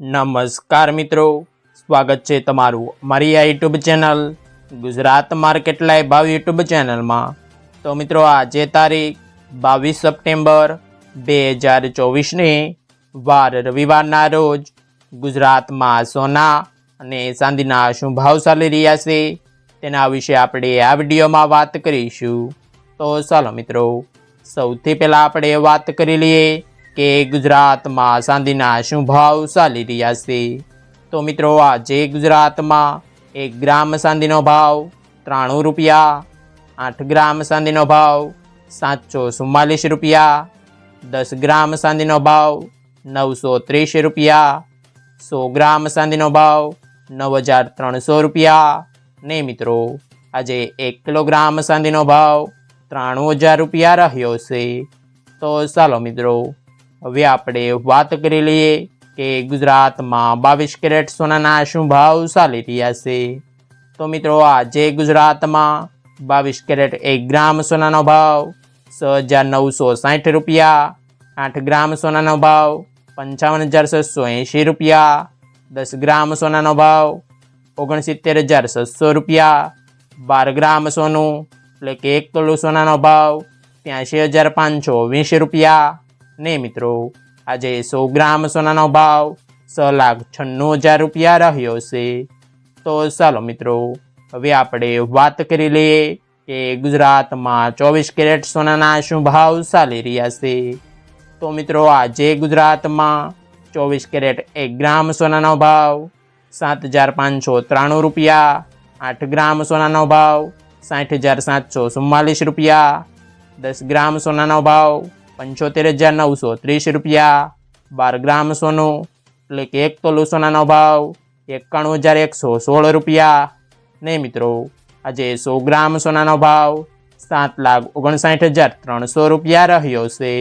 નમસ્કાર મિત્રો. સ્વાગત છે તમારું મારી આ YouTube channel Gujarat market live ભાવ યુટ્યુબ ચેનલમાં તો મિત્રો, આજે તારીખ બાવીસ સપ્ટેમ્બર બે હજાર ચોવીસની વાર રવિવારના રોજ ગુજરાતમાં સોના અને ચાંદીના શું ભાવ ચાલી રહ્યા છે તેના વિશે આપણે આ વિડીયોમાં વાત કરીશું. તો ચાલો મિત્રો, સૌથી પહેલાં આપણે વાત કરી લઈએ કે ગુજરાતમાં ચાંદીના શું ભાવ ચાલી રહ્યા છે? તો મિત્રો, આજે ગુજરાતમાં એક ગ્રામ ચાંદીનો ભાવ ત્રાણું રૂપિયા, આઠ ગ્રામ ચાંદીનો ભાવ સાતસો ચુમ્માલીસ રૂપિયા, દસ ગ્રામ ચાંદીનો ભાવ નવસો ત્રીસ રૂપિયા, સો ગ્રામ ચાંદીનો ભાવ નવ હજાર ત્રણસો રૂપિયા. ને મિત્રો, આજે એક કિલોગ્રામ ચાંદીનો ભાવ ત્રાણું હજાર રૂપિયા રહ્યો છે. તો ચાલો મિત્રો હવે આપણે વાત કરી લઈએ કે ગુજરાતમાં બાવીસ કેરેટ સોનાના શું ભાવ ચાલી રહ્યા છે. તો મિત્રો, આજે ગુજરાતમાં બાવીસ કેરેટ એક ગ્રામ સોનાનો ભાવ છ હજાર નવસો સાઠ રૂપિયા, આઠ ગ્રામ સોનાનો ભાવ પંચાવન હજાર છસો એંશી રૂપિયા, દસ ગ્રામ સોનાનો ભાવ ઓગણસિત્તેર હજાર છસો રૂપિયા, બાર ગ્રામ સોનું એટલે કે એક તોલું સોનાનો ભાવ ત્યાંશી હજાર પાંચસો વીસ રૂપિયા ને મિત્રો, આજે સો ગ્રામ સોનાનો ભાવ છ લાખ છન્નું હજાર રૂપિયા રહ્યો છે. તો ચાલો મિત્રો, હવે આપણે વાત કરી લઈએ કે ગુજરાતમાં ચોવીસ કેરેટ સોનાના શું ભાવ ચાલી રહ્યા છે. તો મિત્રો, આજે ગુજરાતમાં ચોવીસ કેરેટ એક ગ્રામ સોનાનો ભાવ સાત હજાર પાંચસો ત્રાણું રૂપિયા, આઠ ગ્રામ સોનાનો ભાવ સાઠ હજાર સાતસો ચુમ્માલીસ રૂપિયા, દસ ગ્રામ સોનાનો ભાવ પંચોતેર હજાર નવસો ત્રીસ રૂપિયા. બાર ગ્રામ સોનું, એટલે કે એક તોલું સોનાનો ભાવ એકાણું હજાર એકસો સોળ રૂપિયા. ને મિત્રો, આજે સો ગ્રામ સોનાનો ભાવ સાત લાખ ઓગણસાઠ હજાર ત્રણસો રૂપિયા રહ્યો છે.